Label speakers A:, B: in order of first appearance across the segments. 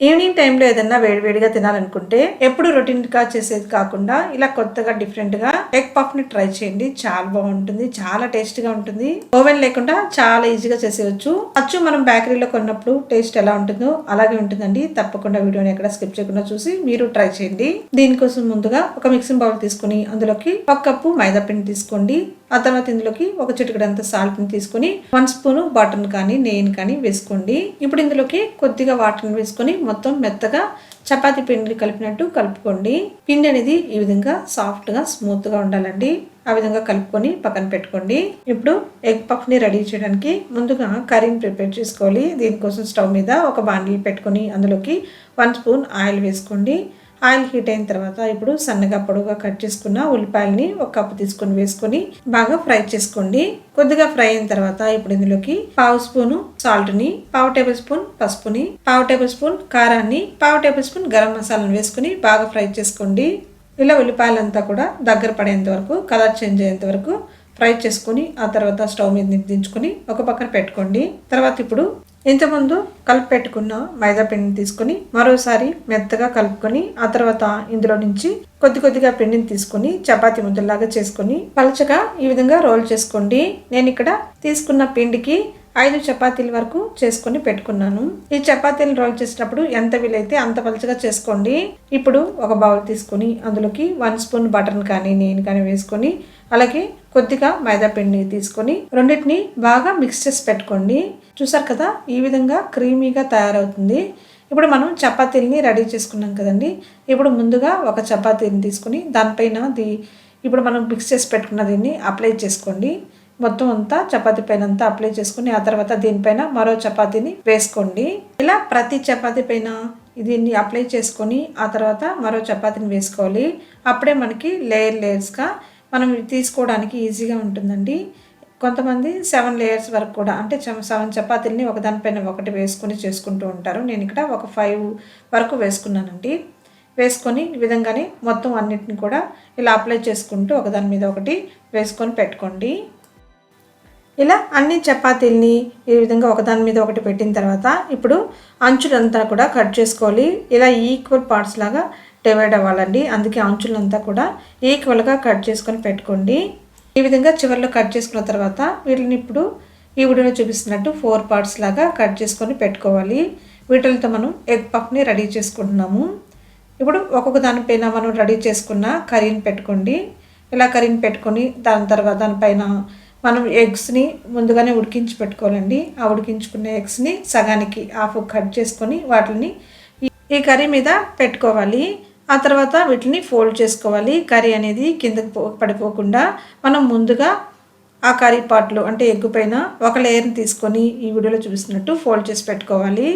A: Evening టైంలో ఏదన్నా వేడివేడిగా తినాలనుకుంటే ఎప్పుడు రొటీన్గా చేసేది కాకుండా ఇలా కొత్తగా డిఫరెంట్గా ఎగ్ పఫ్ని ట్రై చేయండి. చాలా బాగుంటుంది. చాలా టేస్ట్గా ఉంటుంది. ఓవెన్ లేకుండా చాలా ఈజీగా చేసేయచ్చు. అచ్చు మనం బేకరీలో కొన్నప్పుడు టేస్ట్ ఎలా ఉంటుందో అలాగే ఉంటుందండి. తప్పకుండా వీడియోని ఎక్కడ స్కిప్ చేయకుండా చూసి మీరు ట్రై చేయండి. దీనికోసం ముందుగా ఒక మిక్సింగ్ బౌల్ తీసుకుని అందులోకి ఒక కప్పు మైదా పిండి తీసుకోండి. ఆ తర్వాత ఇందులోకి ఒక చిటికడంత సాల్ట్ని తీసుకొని తీసుకుని వన్ స్పూను బటర్ కానీ నెయ్యిని కానీ వేసుకోండి. ఇప్పుడు ఇందులోకి కొద్దిగా వాటర్ని వేసుకొని మొత్తం మెత్తగా చపాతి పిండిని కలిపినట్టు కలుపుకోండి. పిండి అనేది ఈ విధంగా సాఫ్ట్గా స్మూత్గా ఉండాలండి. ఆ విధంగా కలుపుకొని పక్కన పెట్టుకోండి. ఇప్పుడు ఎగ్ పఫ్ని రెడీ చేయడానికి ముందుగా కర్రీని ప్రిపేర్ చేసుకోవాలి. దీనికోసం స్టవ్ మీద ఒక బాండిల్ పెట్టుకొని అందులోకి వన్ స్పూన్ ఆయిల్ వేసుకోండి. ఆయిల్ హీట్ అయిన తర్వాత ఇప్పుడు సన్నగా పొడవుగా కట్ చేసుకున్న ఉల్లిపాయలని ఒక కప్పు తీసుకొని వేసుకొని బాగా ఫ్రై చేసుకోండి. కొద్దిగా ఫ్రై అయిన తర్వాత ఇప్పుడు ఇందులోకి పావు స్పూను సాల్ట్ని పావు టేబుల్ స్పూన్ పసుపుని పావు టేబుల్ స్పూన్ కారాన్ని పావు టేబుల్ స్పూన్ గరం మసాలాను వేసుకుని బాగా ఫ్రై చేసుకోండి. ఇలా ఉల్లిపాయలంతా కూడా దగ్గర పడేంత వరకు కలర్ చేంజ్ అయ్యేంత వరకు ఫ్రై చేసుకుని ఆ తర్వాత స్టవ్ మీద దించుకొని ఒక పక్కన పెట్టుకోండి. తర్వాత ఇప్పుడు ఇంతకుముందు కలిపి పెట్టుకున్న మైదా పిండిని తీసుకొని మరోసారి మెత్తగా కలుపుకొని ఆ తర్వాత ఇందులో నుంచి కొద్ది కొద్దిగా పిండిని తీసుకొని చపాతి ముద్దలాగా చేసుకొని పలచగా ఈ విధంగా రోల్ చేసుకోండి. నేను ఇక్కడ తీసుకున్న పిండికి ఐదు చపాతీల వరకు చేసుకొని పెట్టుకున్నాను. ఈ చపాతీలు రోల్ చేసేటప్పుడు ఎంత వీలైతే అంత పలుచగా చేసుకోండి. ఇప్పుడు ఒక బౌల్ తీసుకొని అందులోకి వన్ స్పూన్ బటర్ని కానీ నేను కానీ వేసుకొని అలాగే కొద్దిగా మైదా పిండి తీసుకొని రెండింటిని బాగా మిక్స్ చేసి పెట్టుకోండి. చూసారు కదా ఈ విధంగా క్రీమీగా తయారవుతుంది. ఇప్పుడు మనం చపాతీలని రెడీ చేసుకున్నాం కదండి. ఇప్పుడు ముందుగా ఒక చపాతీని తీసుకుని దానిపైన ది ఇప్పుడు మనం మిక్స్ చేసి పెట్టుకున్న దీన్ని అప్లై చేసుకోండి. మొత్తం అంతా చపాతీ పైన అంతా అప్లై చేసుకుని ఆ తర్వాత దీనిపైన మరో చపాతీని వేసుకోండి. ఇలా ప్రతి చపాతి పైన దీన్ని అప్లై చేసుకొని ఆ తర్వాత మరో చపాతీని వేసుకోవాలి. అప్పుడే మనకి లేయర్ లేయర్స్గా మనం తీసుకోవడానికి ఈజీగా ఉంటుందండి. కొంతమంది సెవెన్ లేయర్స్ వరకు కూడా అంటే సెవెన్ చపాతీలని ఒకదానిపైన ఒకటి వేసుకొని చేసుకుంటూ ఉంటారు. నేను ఇక్కడ ఒక ఫైవ్ వరకు వేసుకున్నానండి. వేసుకొని ఈ విధంగానే మొత్తం అన్నిటిని కూడా ఇలా అప్లై చేసుకుంటూ ఒకదాని మీద ఒకటి వేసుకొని పెట్టుకోండి. ఇలా అన్ని చపాతీల్ని ఈ విధంగా ఒకదాని మీద ఒకటి పెట్టిన తర్వాత ఇప్పుడు అంచులంతా కూడా కట్ చేసుకోవాలి. ఇలా ఈక్వల్ పార్ట్స్ లాగా డివైడ్ అవ్వాలండి అందుకే అంచులంతా కూడా ఈక్వల్గా కట్ చేసుకొని పెట్టుకోండి. ఈ విధంగా చివరిలో కట్ చేసుకున్న తర్వాత వీటిని ఇప్పుడు ఈ వీడియోలో చూపిస్తున్నట్టు ఫోర్ పార్ట్స్ లాగా కట్ చేసుకొని పెట్టుకోవాలి. వీటితో మనం ఎగ్ పఫ్ని రెడీ చేసుకుంటున్నాము. ఇప్పుడు ఒక్కొక్క దానిపైన మనం రెడీ చేసుకున్న కర్రీని పెట్టుకోండి. ఇలా కర్రీని పెట్టుకొని దాని తర్వాత దానిపైన మనం ఎగ్స్ని ముందుగానే ఉడికించి పెట్టుకోవాలండి. ఆ ఉడికించుకున్న ఎగ్స్ని సగానికి హాఫ్ కట్ చేసుకొని వాటిని ఈ కర్రీ మీద పెట్టుకోవాలి. ఆ తర్వాత వీటిని ఫోల్డ్ చేసుకోవాలి. కర్రీ అనేది కిందకు పడిపోకుండా మనం ముందుగా ఆ కర్రీ పాట్లు అంటే ఎగ్గు పైన ఒక లేయర్ని తీసుకొని ఈ వీడియోలో చూపిస్తున్నట్టు ఫోల్డ్ చేసి పెట్టుకోవాలి.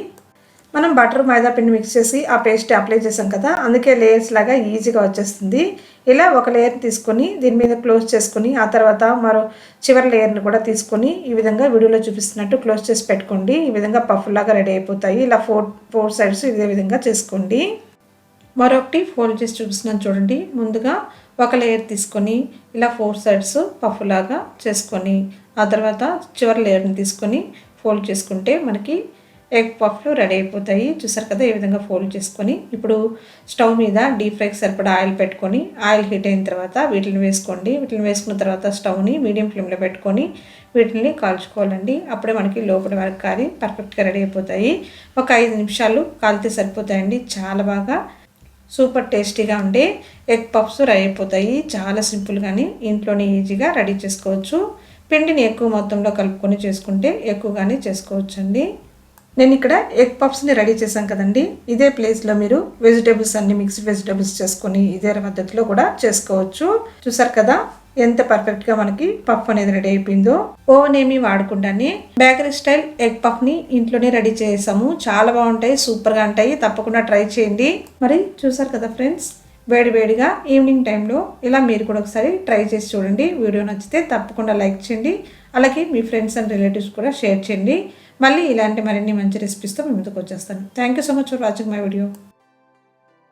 A: మనం బటర్ మైదా పిండి మిక్స్ చేసి ఆ పేస్ట్ అప్లై చేసాం కదా అందుకే లేయర్స్ లాగా ఈజీగా వచ్చేస్తుంది. ఇలా ఒక లేయర్ తీసుకొని దీని మీద క్లోజ్ చేసుకొని ఆ తర్వాత మరో చివరి లేయర్ని కూడా తీసుకొని ఈ విధంగా వీడియోలో చూపిస్తున్నట్టు క్లోజ్ చేసి పెట్టుకోండి. ఈ విధంగా పఫ్ లాగా రెడీ అయిపోతాయి. ఇలా ఫోర్ ఫోర్ సైడ్స్ ఇదే విధంగా చేసుకోండి. మరొకటి ఫోల్డ్ చేసి చూపిస్తున్నాను చూడండి. ముందుగా ఒక లేయర్ తీసుకొని ఇలా ఫోర్ సైడ్స్ పఫ్ లాగా చేసుకొని ఆ తర్వాత చివరి లేయర్ని తీసుకొని ఫోల్డ్ చేసుకుంటే మనకి ఎగ్ పఫ్లు రెడీ అయిపోతాయి. చూసారు కదా ఈ విధంగా ఫోల్డ్ చేసుకొని. ఇప్పుడు స్టవ్ మీద డీప్ ఫ్రైకి సరిపడా ఆయిల్ పెట్టుకొని ఆయిల్ హీట్ అయిన తర్వాత వీటిని వేసుకోండి. వీటిని వేసుకున్న తర్వాత స్టవ్ని మీడియం ఫ్లేమ్లో పెట్టుకొని వీటిని కాల్చుకోవాలండి. అప్పుడే మనకి లోపల వరకు కాలి పర్ఫెక్ట్గా రెడీ అయిపోతాయి. ఒక ఐదు నిమిషాలు కాలితే సరిపోతాయండి. చాలా బాగా సూపర్ టేస్టీగా ఉండే ఎగ్ పఫ్స్ రై అయిపోతాయి. చాలా సింపుల్గాని ఇంట్లోనే ఈజీగా రెడీ చేసుకోవచ్చు. పిండిని ఎక్కువ మొత్తంలో కలుపుకొని చేసుకుంటే ఎక్కువగానే చేసుకోవచ్చండి. నేను ఇక్కడ ఎగ్ పఫ్స్ని రెడీ చేశాను కదండి. ఇదే ప్లేస్లో మీరు వెజిటేబుల్స్ అన్ని మిక్స్డ్ వెజిటేబుల్స్ చేసుకొని ఇదే పద్ధతిలో కూడా చేసుకోవచ్చు. చూసారు కదా? ఎంత పర్ఫెక్ట్గా మనకి పఫ్ అనేది రెడీ అయిపోయిందో ఓవెన్ ఏమి వాడకుండానే బేకరీ స్టైల్ ఎగ్ పఫ్ని ఇంట్లోనే రెడీ చేసాము. చాలా బాగుంటాయి సూపర్గా ఉంటాయి. తప్పకుండా ట్రై చేయండి. మరి చూసారు కదా ఫ్రెండ్స్ వేడి వేడిగా ఈవినింగ్ టైంలో ఇలా మీరు కూడా ఒకసారి ట్రై చేసి చూడండి. వీడియో నచ్చితే తప్పకుండా లైక్ చేయండి. అలాగే మీ ఫ్రెండ్స్ అండ్ రిలేటివ్స్ కూడా షేర్ చేయండి. మళ్ళీ ఇలాంటి మరిన్ని మంచి రెసిపీస్తో మీ ముందుకు వచ్చేస్తాను. Thank you so much for watching my video